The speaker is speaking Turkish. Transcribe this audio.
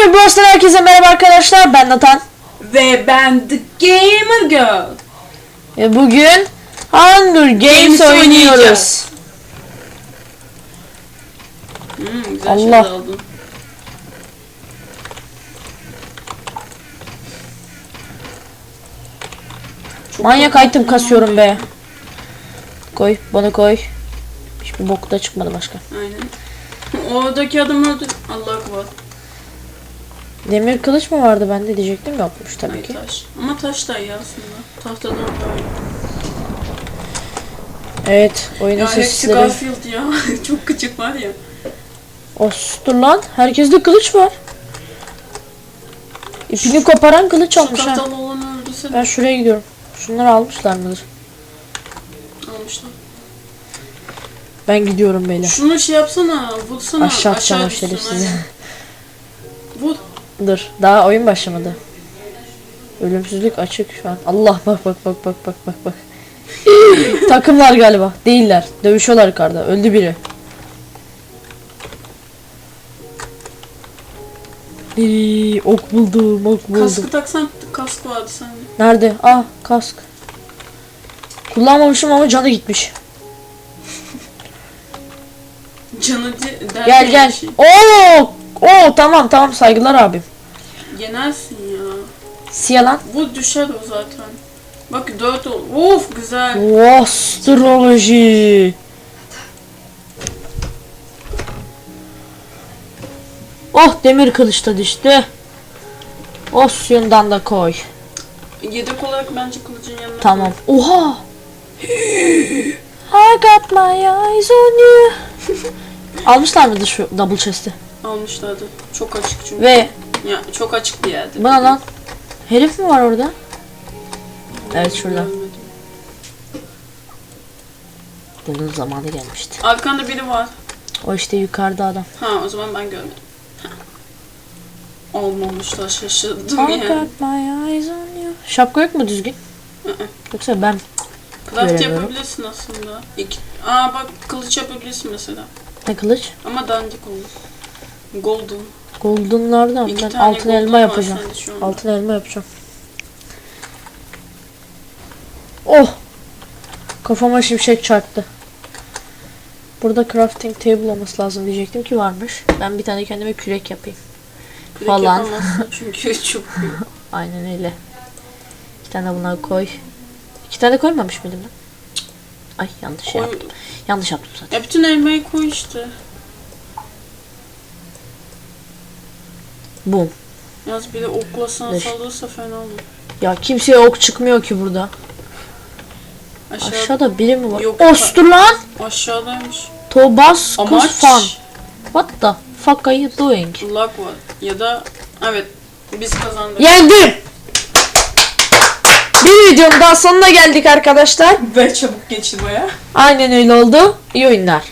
Gamer Bos'tan herkese merhaba arkadaşlar. Ben Nathan. Ve ben The Gamer Girl. Ve bugün Hunger Games, Games oynuyoruz. Hmm, güzel Allah. Çok Manyak item kasıyorum be. Koy, bana koy. Hiçbir bok da çıkmadı başka. Aynen. Oradaki adamı öldür. Allah akbar. Demir kılıç mı vardı bende diyecektim yokmuş tabii Ay, ki. taş. Ama taş da iyi aslında. Tahtadan daha iyi. Evet, oyunun Ya sesleri. Garfield ya. Çok küçük var ya. Os dur lan. Herkeste kılıç var. İpini koparan kılıç Şu almış ha. Ben şuraya gidiyorum. Şunları almışlar mıdır? almışlar. Ben gidiyorum beyler. Şunu şey yapsana. Vursana. Aşağı atacağım o düşsün. Vur. Dur. Daha oyun başlamadı. Ölümsüzlük açık şu an. Allah bak bak bak bak bak bak bak. Takımlar galiba. Değiller. Dövüşüyorlar yukarıda. Öldü biri. İyi, ok buldum, ok buldum. Kaskı taksan kask vardı sende. Nerede? Ah, kask. Kullanmamışım ama canı gitmiş. Canı Gel gel. Şey. Oo! Oo tamam tamam saygılar abim. Yenersin ya. Siyah lan. Bu düşer o zaten. Bak 4 ol. Of güzel. Astroloji. Oh demir kılıç da düştü. Osyundan da koy. Yedek olarak bence kılıcın yanına. Tamam. Oha. I got my eyes on you. Almışlar mıdır şu double chest'i? koy. Almışlardı. Çok açık çünkü. Ve Ya çok açık bir yerde. bana lan. Herif mi var orada? Evet şurada. Görmedim. Bunun zamanı gelmişti. Arkanda biri var. O işte yukarıda adam. Ha o zaman ben görmedim. Ha. Olmamışlar şaşırdım I yani. got my eyes on you. Şapka yok mu düzgün? Hı hı. Yoksa ben Craft Göremiyorum. yapabilirsin aslında. İki... Aa bak kılıç yapabilirsin mesela. ne kılıç? Ama dandik olur. Golden. Golden'lardan İki ben tane altın golden elma var yapacağım. sende şu anda. Altın elma yapacağım. Oh! Kafama şimşek çarptı. Burada crafting table olması lazım diyecektim ki varmış. Ben bir tane kendime kürek yapayım. Kürek Falan. yapamazsın çünkü çok büyük. Aynen öyle. İki tane bunları koy. İki tane koymamış mıydım ben? Ay yanlış şey yaptım. Yanlış yaptım zaten. Ya bütün elmayı koy işte. Bum. Yalnız biri okla sana Dur. saldırırsa fena olur. Ya kimseye ok çıkmıyor ki burada. Aşağı... Aşağıda biri mi var? Yok. Ostur lan! Aşağıdaymış. Tobas Amaç fan. What the fuck are you doing? luck var. Ya da evet biz kazandık. Yendim! Bir videonun daha sonuna geldik arkadaşlar. Ve çabuk geçti baya. Aynen öyle oldu. İyi oyunlar.